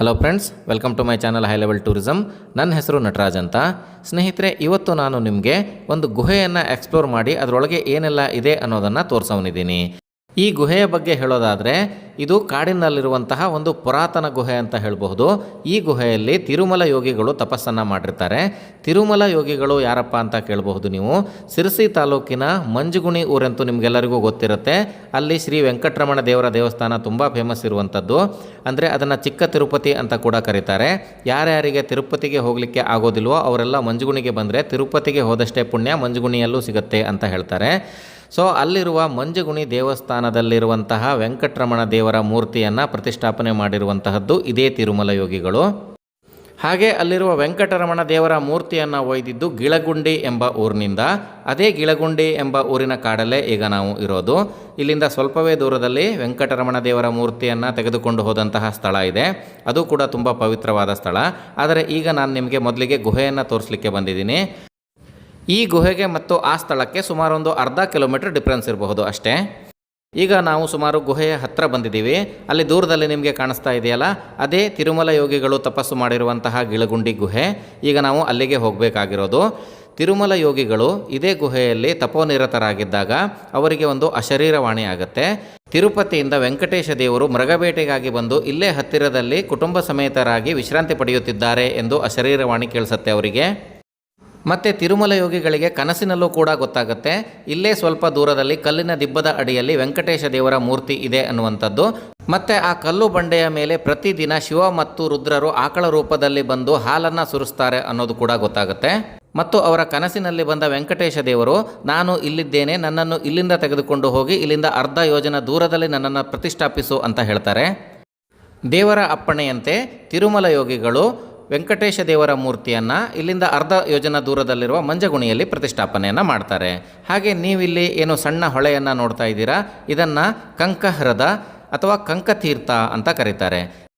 Hello friends welcome to my channel high level tourism ನನ್ನ ಹೆಸರು ನಟರಾಜ್ ಅಂತ. ಸ್ನೇಹಿತರೆ, ಇವತ್ತು ನಾನು ನಿಮಗೆ ಒಂದು ಗುಹೆಯನ್ನು ಎಕ್ಸ್ಪ್ಲೋರ್ ಮಾಡಿ ಅದರೊಳಗೆ ಏನೆಲ್ಲ ಇದೆ ಅನ್ನೋದನ್ನು ತೋರಿಸೋನಿದ್ದೀನಿ ಈ ಗುಹೆಯ ಬಗ್ಗೆ ಹೇಳೋದಾದರೆ, ಇದು ಕಾಡಿನಲ್ಲಿರುವಂತಹ ಒಂದು ಪುರಾತನ ಗುಹೆ ಅಂತ ಹೇಳಬಹುದು. ಈ ಗುಹೆಯಲ್ಲಿ ತಿರುಮಲ ಯೋಗಿಗಳು ತಪಸ್ಸನ್ನು ಮಾಡಿರ್ತಾರೆ. ತಿರುಮಲ ಯೋಗಿಗಳು ಯಾರಪ್ಪ ಅಂತ ಕೇಳಬಹುದು ನೀವು? ಸಿರಸಿ ತಾಲೂಕಿನ ಮಂಜುಗುಣಿ ಊರಂತೂ ನಿಮಗೆಲ್ಲರಿಗೂ ಗೊತ್ತಿರುತ್ತೆ. ಅಲ್ಲಿ ಶ್ರೀ ವೆಂಕಟರಮಣ ದೇವರ ದೇವಸ್ಥಾನ ತುಂಬ ಫೇಮಸ್ ಇರುವಂಥದ್ದು. ಅಂದರೆ ಅದನ್ನು ಚಿಕ್ಕ ತಿರುಪತಿ ಅಂತ ಕೂಡ ಕರೀತಾರೆ. ಯಾರ್ಯಾರಿಗೆ ತಿರುಪತಿಗೆ ಹೋಗಲಿಕ್ಕೆ ಆಗೋದಿಲ್ವೋ ಅವರೆಲ್ಲ ಮಂಜುಗುಣಿಗೆ ಬಂದರೆ ತಿರುಪತಿಗೆ ಹೋದಷ್ಟೇ ಪುಣ್ಯ ಮಂಜುಗುಣಿಯಲ್ಲೂ ಸಿಗುತ್ತೆ ಅಂತ ಹೇಳ್ತಾರೆ. ಸೊ ಅಲ್ಲಿರುವ ಮಂಜುಗುಣಿ ದೇವಸ್ಥಾನದಲ್ಲಿರುವಂತಹ ವೆಂಕಟರಮಣ ದೇವರ ಮೂರ್ತಿಯನ್ನು ಪ್ರತಿಷ್ಠಾಪನೆ ಮಾಡಿರುವಂತಹದ್ದು ಇದೇ ತಿರುಮಲ ಯೋಗಿಗಳು. ಹಾಗೆ ಅಲ್ಲಿರುವ ವೆಂಕಟರಮಣ ದೇವರ ಮೂರ್ತಿಯನ್ನು ಒಯ್ದಿದ್ದು ಗಿಳಗುಂಡಿ ಎಂಬ ಊರಿನಿಂದ. ಅದೇ ಗಿಳಗುಂಡಿ ಎಂಬ ಊರಿನ ಕಾಡಲ್ಲೇ ಈಗ ನಾವು ಇರೋದು. ಇಲ್ಲಿಂದ ಸ್ವಲ್ಪವೇ ದೂರದಲ್ಲಿ ವೆಂಕಟರಮಣ ದೇವರ ಮೂರ್ತಿಯನ್ನು ತೆಗೆದುಕೊಂಡು ಹೋದಂತಹ ಸ್ಥಳ ಇದೆ. ಅದು ಕೂಡ ತುಂಬ ಪವಿತ್ರವಾದ ಸ್ಥಳ. ಆದರೆ ಈಗ ನಾನು ನಿಮಗೆ ಮೊದಲಿಗೆ ಗುಹೆಯನ್ನು ತೋರಿಸಲಿಕ್ಕೆ ಬಂದಿದ್ದೀನಿ. ಈ ಗುಹೆಗೆ ಮತ್ತು ಆ ಸ್ಥಳಕ್ಕೆ ಸುಮಾರು ಒಂದು ಅರ್ಧ ಕಿಲೋಮೀಟರ್ ಡಿಫ್ರೆನ್ಸ್ ಇರಬಹುದು ಅಷ್ಟೇ. ಈಗ ನಾವು ಸುಮಾರು ಗುಹೆಯ ಹತ್ತಿರ ಬಂದಿದ್ದೀವಿ. ಅಲ್ಲಿ ದೂರದಲ್ಲಿ ನಿಮಗೆ ಕಾಣಿಸ್ತಾ ಇದೆಯಲ್ಲ? ಅದೇ ತಿರುಮಲ ಯೋಗಿಗಳು ತಪಸ್ಸು ಮಾಡಿರುವಂತಹ ಗಿಳಗುಂಡಿ ಗುಹೆ. ಈಗ ನಾವು ಅಲ್ಲಿಗೆ ಹೋಗಬೇಕಾಗಿರೋದು. ತಿರುಮಲ ಯೋಗಿಗಳು ಇದೇ ಗುಹೆಯಲ್ಲಿ ತಪೋನಿರತರಾಗಿದ್ದಾಗ ಅವರಿಗೆ ಒಂದು ಅಶರೀರವಾಣಿ ಆಗುತ್ತೆ. ತಿರುಪತಿಯಿಂದ ವೆಂಕಟೇಶ ದೇವರು ಮೃಗಬೇಟೆಗಾಗಿ ಬಂದು ಇಲ್ಲೇ ಹತ್ತಿರದಲ್ಲಿ ಕುಟುಂಬ ಸಮೇತರಾಗಿ ವಿಶ್ರಾಂತಿ ಪಡೆಯುತ್ತಿದ್ದಾರೆ ಎಂದು ಅಶರೀರವಾಣಿ ಕೇಳಿಸುತ್ತೆ ಅವರಿಗೆ. ಮತ್ತು ತಿರುಮಲ ಯೋಗಿಗಳಿಗೆ ಕನಸಿನಲ್ಲೂ ಕೂಡ ಗೊತ್ತಾಗುತ್ತೆ. ಇಲ್ಲೇ ಸ್ವಲ್ಪ ದೂರದಲ್ಲಿ ಕಲ್ಲಿನ ದಿಬ್ಬದ ಅಡಿಯಲ್ಲಿ ವೆಂಕಟೇಶ ದೇವರ ಮೂರ್ತಿ ಇದೆ ಅನ್ನುವಂಥದ್ದು. ಮತ್ತು ಆ ಕಲ್ಲು ಬಂಡೆಯ ಮೇಲೆ ಪ್ರತಿದಿನ ಶಿವ ಮತ್ತು ರುದ್ರರು ಆಕಳ ರೂಪದಲ್ಲಿ ಬಂದು ಹಾಲನ್ನು ಸುರಿಸ್ತಾರೆ ಅನ್ನೋದು ಕೂಡ ಗೊತ್ತಾಗುತ್ತೆ. ಮತ್ತು ಅವರ ಕನಸಿನಲ್ಲಿ ಬಂದ ವೆಂಕಟೇಶ ದೇವರು, ನಾನು ಇಲ್ಲಿದ್ದೇನೆ, ನನ್ನನ್ನು ಇಲ್ಲಿಂದ ತೆಗೆದುಕೊಂಡು ಹೋಗಿ, ಇಲ್ಲಿಂದ ಅರ್ಧ ಯೋಜನ ದೂರದಲ್ಲಿ ನನ್ನನ್ನು ಪ್ರತಿಷ್ಠಾಪಿಸು ಅಂತ ಹೇಳ್ತಾರೆ. ದೇವರ ಅಪ್ಪಣೆಯಂತೆ ತಿರುಮಲ ಯೋಗಿಗಳು ವೆಂಕಟೇಶ ದೇವರ ಮೂರ್ತಿಯನ್ನು ಇಲ್ಲಿಂದ ಅರ್ಧ ಯೋಜನಾ ದೂರದಲ್ಲಿರುವ ಮಂಜಗುಣಿಯಲ್ಲಿ ಪ್ರತಿಷ್ಠಾಪನೆಯನ್ನು ಮಾಡ್ತಾರೆ. ಹಾಗೆ ನೀವಿಲ್ಲಿ ಏನು ಸಣ್ಣ ಹೊಳೆಯನ್ನು ನೋಡ್ತಾ ಇದ್ದೀರಾ? ಇದನ್ನು ಕಂಕಹ್ರದ ಅಥವಾ ಕಂಕತೀರ್ಥ ಅಂತ ಕರೀತಾರೆ.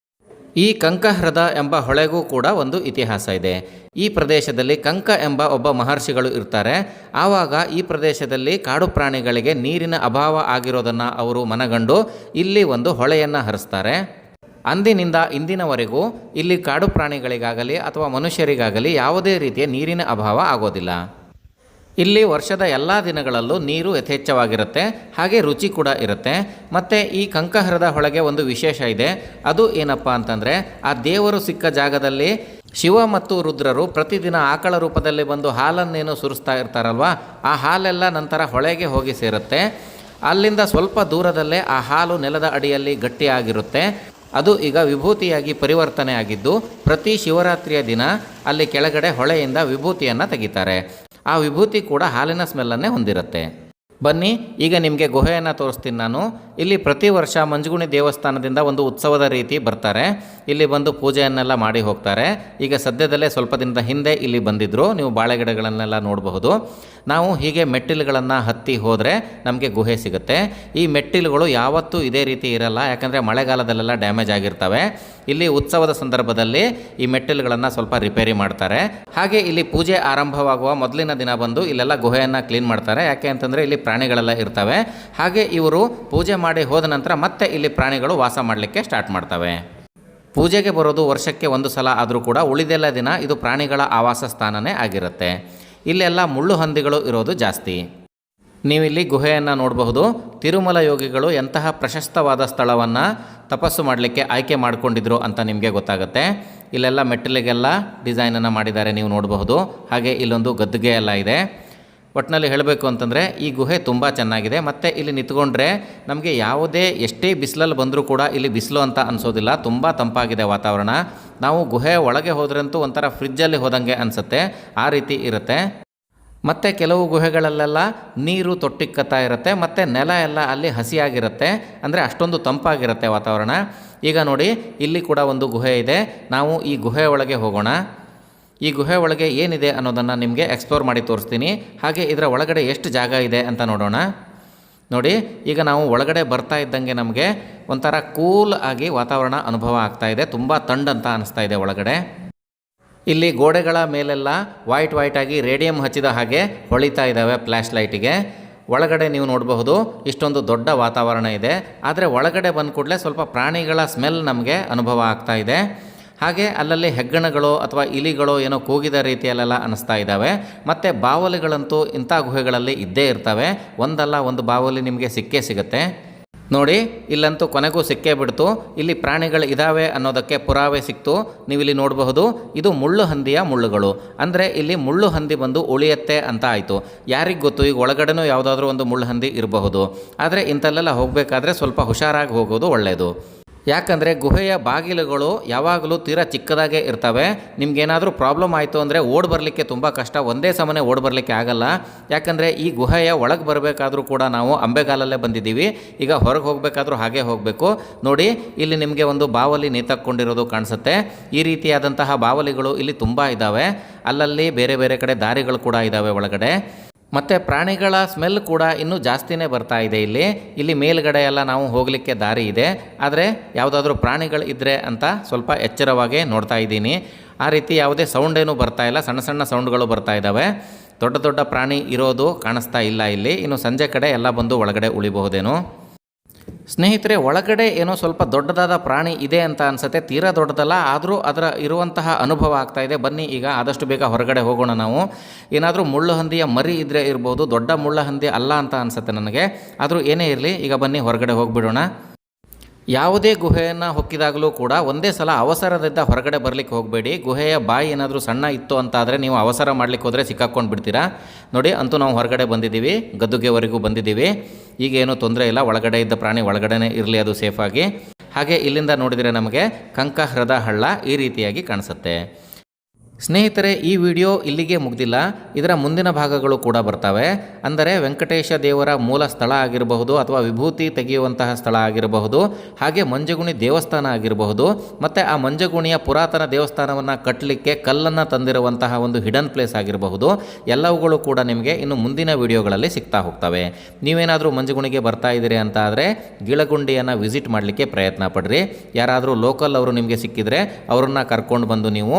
ಈ ಕಂಕಹ್ರದ ಎಂಬ ಹೊಳೆಗೂ ಕೂಡ ಒಂದು ಇತಿಹಾಸ ಇದೆ. ಈ ಪ್ರದೇಶದಲ್ಲಿ ಕಂಕ ಎಂಬ ಒಬ್ಬ ಮಹರ್ಷಿಗಳು ಇರ್ತಾರೆ. ಆವಾಗ ಈ ಪ್ರದೇಶದಲ್ಲಿ ಕಾಡು ಪ್ರಾಣಿಗಳಿಗೆ ನೀರಿನ ಅಭಾವ ಆಗಿರೋದನ್ನು ಅವರು ಮನಗಂಡು ಇಲ್ಲಿ ಒಂದು ಹೊಳೆಯನ್ನು ಹರಿಸ್ತಾರೆ. ಅಂದಿನಿಂದ ಇಂದಿನವರೆಗೂ ಇಲ್ಲಿ ಕಾಡು ಪ್ರಾಣಿಗಳಿಗಾಗಲಿ ಅಥವಾ ಮನುಷ್ಯರಿಗಾಗಲಿ ಯಾವುದೇ ರೀತಿಯ ನೀರಿನ ಅಭಾವ ಆಗೋದಿಲ್ಲ. ಇಲ್ಲಿ ವರ್ಷದ ಎಲ್ಲ ದಿನಗಳಲ್ಲೂ ನೀರು ಯಥೇಚ್ಛವಾಗಿರುತ್ತೆ, ಹಾಗೆ ರುಚಿ ಕೂಡ ಇರುತ್ತೆ. ಮತ್ತು ಈ ಕಂಕಹರದ ಹೊಳಗೆ ಒಂದು ವಿಶೇಷ ಇದೆ. ಅದು ಏನಪ್ಪ ಅಂತಂದರೆ, ಆ ದೇವರು ಸಿಕ್ಕ ಜಾಗದಲ್ಲಿ ಶಿವ ಮತ್ತು ರುದ್ರರು ಪ್ರತಿದಿನ ಆಕಳ ರೂಪದಲ್ಲಿ ಬಂದು ಹಾಲನ್ನೇನು ಸುರಿಸ್ತಾ ಇರ್ತಾರಲ್ವ, ಆ ಹಾಲೆಲ್ಲ ನಂತರ ಹೊಳೆಗೆ ಹೋಗಿ ಸೇರುತ್ತೆ. ಅಲ್ಲಿಂದ ಸ್ವಲ್ಪ ದೂರದಲ್ಲೇ ಆ ಹಾಲು ನೆಲದ ಅಡಿಯಲ್ಲಿ ಗಟ್ಟಿಯಾಗಿರುತ್ತೆ. ಅದು ಈಗ ವಿಭೂತಿಯಾಗಿ ಪರಿವರ್ತನೆ ಆಗಿದ್ದು ಪ್ರತಿ ಶಿವರಾತ್ರಿಯ ದಿನ ಅಲ್ಲಿ ಕೆಳಗಡೆ ಹೊಳೆಯಿಂದ ವಿಭೂತಿಯನ್ನು ತೆಗಿತಾರೆ. ಆ ವಿಭೂತಿ ಕೂಡ ಹಾಲಿನ ಸ್ಮೆಲ್ಲನ್ನೇ ಹೊಂದಿರುತ್ತೆ. ಬನ್ನಿ, ಈಗ ನಿಮಗೆ ಗುಹೆಯನ್ನು ತೋರಿಸ್ತೀನಿ ನಾನು. ಇಲ್ಲಿ ಪ್ರತಿ ವರ್ಷ ಮಂಜುಗುಣಿ ದೇವಸ್ಥಾನದಿಂದ ಒಂದು ಉತ್ಸವದ ರೀತಿ ಬರ್ತಾರೆ. ಇಲ್ಲಿ ಬಂದು ಪೂಜೆಯನ್ನೆಲ್ಲ ಮಾಡಿ ಹೋಗ್ತಾರೆ. ಈಗ ಸದ್ಯದಲ್ಲೇ ಸ್ವಲ್ಪ ದಿನದ ಹಿಂದೆ ಇಲ್ಲಿ ಬಂದಿದ್ದರು ನೀವು ಬಾಳೆಗಿಡಗಳನ್ನೆಲ್ಲ ನೋಡಬಹುದು. ನಾವು ಹೀಗೆ ಮೆಟ್ಟಿಲುಗಳನ್ನು ಹತ್ತಿ ಹೋದರೆ ನಮಗೆ ಗುಹೆ ಸಿಗುತ್ತೆ. ಈ ಮೆಟ್ಟಿಲುಗಳು ಯಾವತ್ತೂ ಇದೇ ರೀತಿ ಇರಲ್ಲ. ಯಾಕಂದರೆ ಮಳೆಗಾಲದಲ್ಲೆಲ್ಲ ಡ್ಯಾಮೇಜ್ ಆಗಿರ್ತವೆ. ಇಲ್ಲಿ ಉತ್ಸವದ ಸಂದರ್ಭದಲ್ಲಿ ಈ ಮೆಟ್ಟಿಲುಗಳನ್ನು ಸ್ವಲ್ಪ ರಿಪೇರಿ ಮಾಡ್ತಾರೆ. ಹಾಗೆ ಇಲ್ಲಿ ಪೂಜೆ ಆರಂಭವಾಗುವ ಮೊದಲಿನ ದಿನ ಬಂದು ಇಲ್ಲೆಲ್ಲ ಗುಹೆಯನ್ನು ಕ್ಲೀನ್ ಮಾಡ್ತಾರೆ. ಯಾಕೆ ಅಂತಂದರೆ ಇಲ್ಲಿ ಪ್ರಾಣಿಗಳೆಲ್ಲ ಇರ್ತವೆ. ಹಾಗೆ ಇವರು ಪೂಜೆ ಮಾಡಿ ಹೋದ ನಂತರ ಮತ್ತೆ ಇಲ್ಲಿ ಪ್ರಾಣಿಗಳು ವಾಸ ಮಾಡಲಿಕ್ಕೆ ಸ್ಟಾರ್ಟ್ ಮಾಡ್ತವೆ. ಪೂಜೆಗೆ ಬರೋದು ವರ್ಷಕ್ಕೆ ಒಂದು ಸಲ ಆದರೂ ಕೂಡ ಉಳಿದೆಲ್ಲ ದಿನ ಇದು ಪ್ರಾಣಿಗಳ ಆವಾಸ ಸ್ಥಾನನೇ ಆಗಿರುತ್ತೆ. ಇಲ್ಲೆಲ್ಲ ಮುಳ್ಳು ಹಂದಿಗಳು ಇರೋದು ಜಾಸ್ತಿ. ನೀವಿಲ್ಲಿ ಗುಹೆಯನ್ನು ನೋಡಬಹುದು. ತಿರುಮಲ ಯೋಗಿಗಳು ಎಂತಹ ಪ್ರಶಸ್ತವಾದ ಸ್ಥಳವನ್ನು ತಪಸ್ಸು ಮಾಡಲಿಕ್ಕೆ ಆಯ್ಕೆ ಮಾಡಿಕೊಂಡಿದ್ರು ಅಂತ ನಿಮಗೆ ಗೊತ್ತಾಗುತ್ತೆ. ಇಲ್ಲೆಲ್ಲ ಮೆಟ್ಟಲಿಗೆಲ್ಲ ಡಿಸೈನನ್ನು ಮಾಡಿದ್ದಾರೆ ನೀವು ನೋಡಬಹುದು. ಹಾಗೆ ಇಲ್ಲೊಂದು ಗದ್ದುಗೆ ಎಲ್ಲ ಇದೆ. ಒಟ್ಟಿನಲ್ಲಿ ಹೇಳಬೇಕು ಅಂತಂದರೆ ಈ ಗುಹೆ ತುಂಬ ಚೆನ್ನಾಗಿದೆ. ಮತ್ತು ಇಲ್ಲಿ ನಿಂತ್ಕೊಂಡ್ರೆ ನಮಗೆ ಯಾವುದೇ ಎಷ್ಟೇ ಬಿಸಿಲಲ್ಲಿ ಬಂದರೂ ಕೂಡ ಇಲ್ಲಿ ಬಿಸಿಲು ಅಂತ ಅನಿಸೋದಿಲ್ಲ. ತುಂಬ ತಂಪಾಗಿದೆ ವಾತಾವರಣ. ನಾವು ಗುಹೆ ಒಳಗೆ ಹೋದ್ರಂತೂ ಒಂಥರ ಫ್ರಿಜ್ಜಲ್ಲಿ ಹೋದಂಗೆ ಅನಿಸುತ್ತೆ. ಆ ರೀತಿ ಇರುತ್ತೆ. ಮತ್ತು ಕೆಲವು ಗುಹೆಗಳಲ್ಲೆಲ್ಲ ನೀರು ತೊಟ್ಟಿಕ್ಕತ್ತಾ ಇರುತ್ತೆ, ಮತ್ತು ನೆಲ ಎಲ್ಲ ಅಲ್ಲಿ ಹಸಿಯಾಗಿರುತ್ತೆ, ಅಂದರೆ ಅಷ್ಟೊಂದು ತಂಪಾಗಿರುತ್ತೆ ವಾತಾವರಣ. ಈಗ ನೋಡಿ, ಇಲ್ಲಿ ಕೂಡ ಒಂದು ಗುಹೆ ಇದೆ. ನಾವು ಈ ಗುಹೆ ಒಳಗೆ ಹೋಗೋಣ. ಈ ಗುಹೆ ಒಳಗೆ ಏನಿದೆ ಅನ್ನೋದನ್ನು ನಿಮಗೆ ಎಕ್ಸ್ಪ್ಲೋರ್ ಮಾಡಿ ತೋರಿಸ್ತೀನಿ. ಹಾಗೆ ಇದರ ಒಳಗಡೆ ಎಷ್ಟು ಜಾಗ ಇದೆ ಅಂತ ನೋಡೋಣ. ನೋಡಿ, ಈಗ ನಾವು ಒಳಗಡೆ ಬರ್ತಾ ಇದ್ದಂಗೆ ನಮಗೆ ಒಂಥರ ಕೂಲ್ ಆಗಿ ವಾತಾವರಣ ಅನುಭವ ಆಗ್ತಾ ಇದೆ. ತುಂಬ ತಂಡಂತ ಅನಿಸ್ತಾ ಇದೆ ಒಳಗಡೆ. ಇಲ್ಲಿ ಗೋಡೆಗಳ ಮೇಲೆಲ್ಲ ವೈಟ್ ವೈಟ್ ಆಗಿ ರೇಡಿಯಂ ಹಚ್ಚಿದ ಹಾಗೆ ಹೊಳಿತಾ ಇದ್ದಾವೆ ಫ್ಲ್ಯಾಶ್ ಲೈಟಿಗೆ ಒಳಗಡೆ ನೀವು ನೋಡಬಹುದು, ಇಷ್ಟೊಂದು ದೊಡ್ಡ ವಾತಾವರಣ ಇದೆ. ಆದರೆ ಒಳಗಡೆ ಬಂದ ಕೂಡಲೇ ಸ್ವಲ್ಪ ಪ್ರಾಣಿಗಳ ಸ್ಮೆಲ್ ನಮಗೆ ಅನುಭವ ಆಗ್ತಾ ಇದೆ. ಹಾಗೆ ಅಲ್ಲಲ್ಲಿ ಹೆಗ್ಗಣಗಳು ಅಥವಾ ಇಲಿಗಳು ಏನೋ ಕೂಗಿದ ರೀತಿಯಲ್ಲೆಲ್ಲ ಅನಿಸ್ತಾ ಇದ್ದಾವೆ ಮತ್ತು ಬಾವಲಿಗಳಂತೂ ಇಂಥ ಗುಹೆಗಳಲ್ಲಿ ಇದ್ದೇ ಇರ್ತವೆ. ಒಂದಲ್ಲ ಒಂದು ಬಾವಲಿ ನಿಮಗೆ ಸಿಕ್ಕೇ ಸಿಗುತ್ತೆ. ನೋಡಿ, ಇಲ್ಲಂತೂ ಕೊನೆಗೂ ಸಿಕ್ಕೇ ಬಿಡ್ತು. ಇಲ್ಲಿ ಪ್ರಾಣಿಗಳು ಇದ್ದಾವೆ ಅನ್ನೋದಕ್ಕೆ ಪುರಾವೆ ಸಿಕ್ತು. ನೀವಿಲ್ಲಿ ನೋಡಬಹುದು, ಇದು ಮುಳ್ಳು ಹಂದಿಯ ಮುಳ್ಳುಗಳು. ಅಂದರೆ ಇಲ್ಲಿ ಮುಳ್ಳು ಹಂದಿ ಬಂದು ಉಳಿಯತ್ತೆ ಅಂತ ಆಯಿತು. ಯಾರಿಗೆ ಗೊತ್ತು? ಈಗ ಒಳಗಡೆನೂ ಯಾವುದಾದ್ರೂ ಒಂದು ಮುಳ್ಳು ಹಂದಿ ಇರಬಹುದು. ಆದರೆ ಇಂಥಲ್ಲೆಲ್ಲ ಹೋಗಬೇಕಾದ್ರೆ ಸ್ವಲ್ಪ ಹುಷಾರಾಗಿ ಹೋಗೋದು ಒಳ್ಳೆಯದು ಯಾಕಂದರೆ ಗುಹೆಯ ಬಾಗಿಲುಗಳು ಯಾವಾಗಲೂ ತೀರಾ ಚಿಕ್ಕದಾಗೇ ಇರ್ತವೆ. ನಿಮಗೇನಾದರೂ ಪ್ರಾಬ್ಲಮ್ ಆಯಿತು ಅಂದರೆ ಓಡ್ ಬರಲಿಕ್ಕೆ ತುಂಬ ಕಷ್ಟ. ಒಂದೇ ಸಮನೆ ಓಡ್ ಬರಲಿಕ್ಕೆ ಆಗಲ್ಲ. ಯಾಕಂದರೆ ಈ ಗುಹೆಯ ಒಳಗೆ ಬರಬೇಕಾದ್ರೂ ಕೂಡ ನಾವು ಅಂಬೆಗಾಲಲ್ಲೇ ಬಂದಿದ್ದೀವಿ. ಈಗ ಹೊರಗೆ ಹೋಗಬೇಕಾದ್ರೂ ಹಾಗೆ ಹೋಗಬೇಕು. ನೋಡಿ, ಇಲ್ಲಿ ನಿಮಗೆ ಒಂದು ಬಾವಲಿ ನೇತಕ್ಕೊಂಡಿರೋದು ಕಾಣಿಸುತ್ತೆ. ಈ ರೀತಿಯಾದಂತಹ ಬಾವಲಿಗಳು ಇಲ್ಲಿ ತುಂಬ ಇದ್ದಾವೆ ಅಲ್ಲಲ್ಲಿ ಬೇರೆ ಬೇರೆ ಕಡೆ ದಾರಿಗಳು ಕೂಡ ಇದ್ದಾವೆ ಒಳಗಡೆ. ಮತ್ತು ಪ್ರಾಣಿಗಳ ಸ್ಮೆಲ್ ಕೂಡ ಇನ್ನೂ ಜಾಸ್ತಿನೇ ಬರ್ತಾ ಇದೆ ಇಲ್ಲಿ. ಇಲ್ಲಿ ಮೇಲ್ಗಡೆ ಎಲ್ಲ ನಾವು ಹೋಗಲಿಕ್ಕೆ ದಾರಿ ಇದೆ. ಆದರೆ ಯಾವುದಾದ್ರೂ ಪ್ರಾಣಿಗಳು ಇದ್ದರೆ ಅಂತ ಸ್ವಲ್ಪ ಎಚ್ಚರವಾಗಿ ನೋಡ್ತಾ ಇದ್ದೀನಿ. ಆ ರೀತಿ ಯಾವುದೇ ಸೌಂಡ್ ಏನೂ ಬರ್ತಾ ಇಲ್ಲ. ಸಣ್ಣ ಸಣ್ಣ ಸೌಂಡ್ಗಳು ಬರ್ತಾ ಇದ್ದಾವೆ ದೊಡ್ಡ ದೊಡ್ಡ ಪ್ರಾಣಿ ಇರೋದು ಕಾಣಿಸ್ತಾ ಇಲ್ಲ ಇಲ್ಲಿ. ಇನ್ನು ಸಂಜೆ ಕಡೆ ಎಲ್ಲ ಬಂದು ಒಳಗಡೆ ಉಳಿಬಹುದೇನೋ. ಸ್ನೇಹಿತರೆ, ಒಳಗಡೆ ಏನೋ ಸ್ವಲ್ಪ ದೊಡ್ಡದಾದ ಪ್ರಾಣಿ ಇದೆ ಅಂತ ಅನ್ಸುತ್ತೆ. ತೀರಾ ದೊಡ್ಡದಲ್ಲ, ಆದರೂ ಅದರ ಇರುವಂತಹ ಅನುಭವ ಆಗ್ತಾ ಇದೆ. ಬನ್ನಿ, ಈಗ ಆದಷ್ಟು ಬೇಗ ಹೊರಗಡೆ ಹೋಗೋಣ ನಾವು. ಏನಾದರೂ ಮುಳ್ಳು ಹಂದಿಯ ಮರಿ ಇದ್ದರೆ ಇರ್ಬೋದು, ದೊಡ್ಡ ಮುಳ್ಳು ಹಂದಿ ಅಲ್ಲ ಅಂತ ಅನ್ಸುತ್ತೆ ನನಗೆ. ಆದರೂ ಏನೇ ಇರಲಿ, ಈಗ ಬನ್ನಿ, ಹೊರಗಡೆ ಹೋಗಿಬಿಡೋಣ. ಯಾವುದೇ ಗುಹೆಯನ್ನು ಹೊಕ್ಕಿದಾಗಲೂ ಕೂಡ ಒಂದೇ ಸಲ ಅವಸರದಿಂದ ಹೊರಗಡೆ ಬರಲಿಕ್ಕೆ ಹೋಗಬೇಡಿ. ಗುಹೆಯ ಬಾಯಿ ಏನಾದರೂ ಸಣ್ಣ ಇತ್ತು ಅಂತಾದರೆ ನೀವು ಅವಸರ ಮಾಡಲಿಕ್ಕೆ ಹೋದರೆ ಸಿಕ್ಕಾಕ್ಕೊಂಡು ಬಿಡ್ತೀರಾ? ನೋಡಿ, ಅಂತೂ ನಾವು ಹೊರಗಡೆ ಬಂದಿದ್ದೀವಿ, ಗದ್ದುಗೆವರೆಗೂ ಬಂದಿದ್ದೀವಿ. ಈಗೇನು ತೊಂದರೆ ಇಲ್ಲ, ಒಳಗಡೆ ಇದ್ದ ಪ್ರಾಣಿ ಒಳಗಡೆನೇ ಇರಲಿ, ಅದು ಸೇಫಾಗಿ ಹಾಗೆ ಇಲ್ಲಿಂದ ನೋಡಿದರೆ ನಮಗೆ ಕಂಕಹ್ರದ ಹಳ್ಳ ಈ ರೀತಿಯಾಗಿ ಕಾಣಿಸುತ್ತೆ. ಸ್ನೇಹಿತರೆ, ಈ ವಿಡಿಯೋ ಇಲ್ಲಿಗೆ ಮುಗ್ದಿಲ್ಲ. ಇದರ ಮುಂದಿನ ಭಾಗಗಳು ಕೂಡ ಬರ್ತವೆ. ಅಂದರೆ ವೆಂಕಟೇಶ ದೇವರ ಮೂಲ ಸ್ಥಳ ಆಗಿರಬಹುದು ಅಥವಾ ವಿಭೂತಿ ತೆಗೆಯುವಂತಹ ಸ್ಥಳ ಆಗಿರಬಹುದು. ಹಾಗೆ ಮಂಜಗುಣಿ ದೇವಸ್ಥಾನ ಆಗಿರಬಹುದು. ಮತ್ತು ಆ ಮಂಜಗುಣಿಯ ಪುರಾತನ ದೇವಸ್ಥಾನವನ್ನು ಕಟ್ಟಲಿಕ್ಕೆ ಕಲ್ಲನ್ನು ತಂದಿರುವಂತಹ ಒಂದು ಹಿಡನ್ ಪ್ಲೇಸ್ ಆಗಿರಬಹುದು. ಎಲ್ಲವುಗಳು ಕೂಡ ನಿಮಗೆ ಇನ್ನು ಮುಂದಿನ ವಿಡಿಯೋಗಳಲ್ಲಿ ಸಿಗ್ತಾ ಹೋಗ್ತವೆ. ನೀವೇನಾದರೂ ಮಂಜಗುಣಿಗೆ ಬರ್ತಾ ಇದ್ದೀರಿ ಅಂತ ಆದರೆ ಗಿಳಗುಂಡಿಯನ್ನು ವಿಸಿಟ್ ಮಾಡಲಿಕ್ಕೆ ಪ್ರಯತ್ನ ಪಡ್ರಿ. ಯಾರಾದರೂ ಲೋಕಲ್ ಅವರು ನಿಮಗೆ ಸಿಕ್ಕಿದರೆ ಅವರನ್ನು ಕರ್ಕೊಂಡು ಬಂದು ನೀವು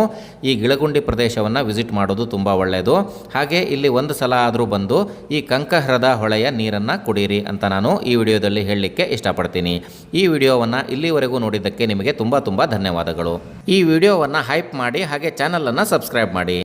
ಈ ಗಿಳಗುಂಡಿ ಪ್ರದೇಶವನ್ನು ವಿಸಿಟ್ ಮಾಡೋದು ತುಂಬ ಒಳ್ಳೆಯದು ಹಾಗೆ ಇಲ್ಲಿ ಒಂದು ಸಲ ಆದರೂ ಬಂದು ಈ ಕಂಕಹ್ರದ ಹೊಳೆಯ ನೀರನ್ನು ಕುಡೀರಿ ಅಂತ ನಾನು ಈ ವಿಡಿಯೋದಲ್ಲಿ ಹೇಳಲಿಕ್ಕೆ ಇಷ್ಟಪಡ್ತೀನಿ. ಈ ವಿಡಿಯೋವನ್ನು ಇಲ್ಲಿವರೆಗೂ ನೋಡಿದ್ದಕ್ಕೆ ನಿಮಗೆ ತುಂಬ ತುಂಬ ಧನ್ಯವಾದಗಳು. ಈ ವಿಡಿಯೋವನ್ನು ಹೈಪ್ ಮಾಡಿ ಹಾಗೆ ಚಾನಲನ್ನು ಸಬ್ಸ್ಕ್ರೈಬ್ ಮಾಡಿ.